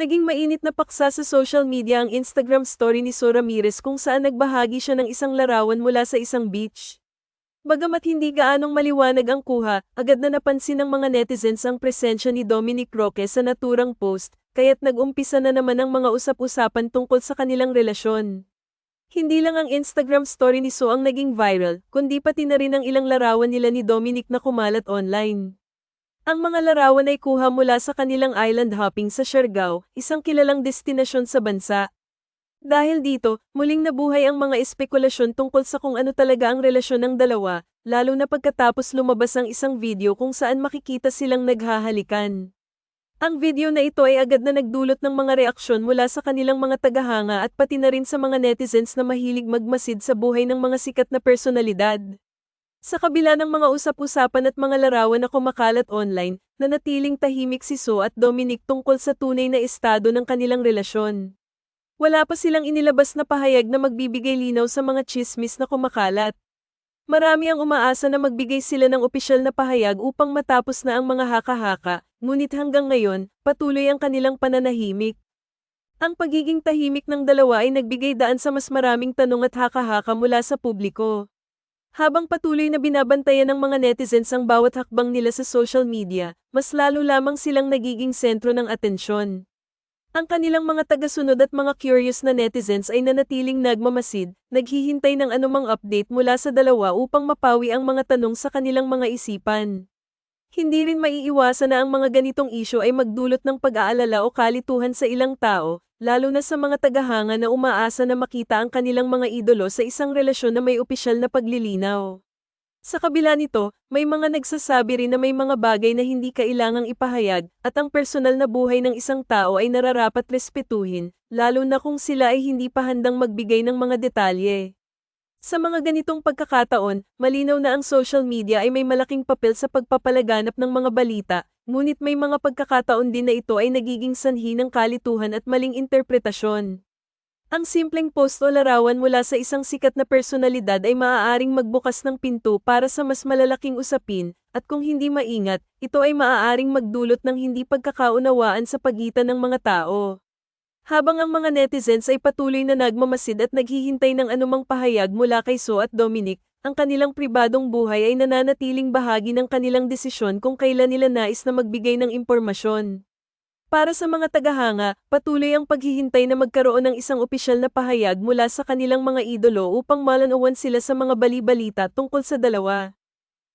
Naging mainit na paksa sa social media ang Instagram story ni So Ramirez kung saan nagbahagi siya ng isang larawan mula sa isang beach. Bagamat hindi gaanong maliwanag ang kuha, agad na napansin ng mga netizens ang presensya ni Dominic Roque sa naturang post, kaya't nag-umpisa na naman ang mga usap-usapan tungkol sa kanilang relasyon. Hindi lang ang Instagram story ni So ang naging viral, kundi pati na rin ang ilang larawan nila ni Dominic na kumalat online. Ang mga larawan ay kuha mula sa kanilang island hopping sa Siargao, isang kilalang destinasyon sa bansa. Dahil dito, muling nabuhay ang mga espekulasyon tungkol sa kung ano talaga ang relasyon ng dalawa, lalo na pagkatapos lumabas ang isang video kung saan makikita silang naghahalikan. Ang video na ito ay agad na nagdulot ng mga reaksyon mula sa kanilang mga tagahanga at pati na rin sa mga netizens na mahilig magmasid sa buhay ng mga sikat na personalidad. Sa kabila ng mga usap-usapan at mga larawan na kumakalat online, nanatiling tahimik si So at Dominic tungkol sa tunay na estado ng kanilang relasyon. Wala pa silang inilabas na pahayag na magbibigay linaw sa mga chismis na kumakalat. Marami ang umaasa na magbigay sila ng opisyal na pahayag upang matapos na ang mga haka-haka, ngunit hanggang ngayon, patuloy ang kanilang pananahimik. Ang pagiging tahimik ng dalawa ay nagbigay daan sa mas maraming tanong at haka-haka mula sa publiko. Habang patuloy na binabantayan ng mga netizens ang bawat hakbang nila sa social media, mas lalo lamang silang nagiging sentro ng atensyon. Ang kanilang mga tagasunod at mga curious na netizens ay nanatiling nagmamasid, naghihintay ng anumang update mula sa dalawa upang mapawi ang mga tanong sa kanilang mga isipan. Hindi rin maiiwasan na ang mga ganitong isyo ay magdulot ng pag-aalala o kalituhan sa ilang tao, lalo na sa mga tagahanga na umaasa na makita ang kanilang mga idolo sa isang relasyon na may opisyal na paglilinaw. Sa kabila nito, may mga nagsasabi rin na may mga bagay na hindi kailangang ipahayag at ang personal na buhay ng isang tao ay nararapat respetuhin, lalo na kung sila ay hindi pa handang magbigay ng mga detalye. Sa mga ganitong pagkakataon, malinaw na ang social media ay may malaking papel sa pagpapalaganap ng mga balita, ngunit may mga pagkakataon din na ito ay nagiging sanhi ng kalituhan at maling interpretasyon. Ang simpleng post o larawan mula sa isang sikat na personalidad ay maaaring magbukas ng pinto para sa mas malalaking usapin, at kung hindi maingat, ito ay maaaring magdulot ng hindi pagkakaunawaan sa pagitan ng mga tao. Habang ang mga netizens ay patuloy na nagmamasid at naghihintay ng anumang pahayag mula kay So at Dominic, ang kanilang pribadong buhay ay nananatiling bahagi ng kanilang desisyon kung kailan nila nais na magbigay ng impormasyon. Para sa mga tagahanga, patuloy ang paghihintay na magkaroon ng isang opisyal na pahayag mula sa kanilang mga idolo upang malanawan sila sa mga bali-balita tungkol sa dalawa.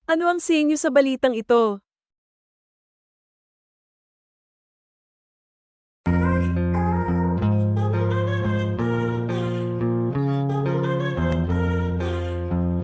Ano ang sa inyo sa balitang ito?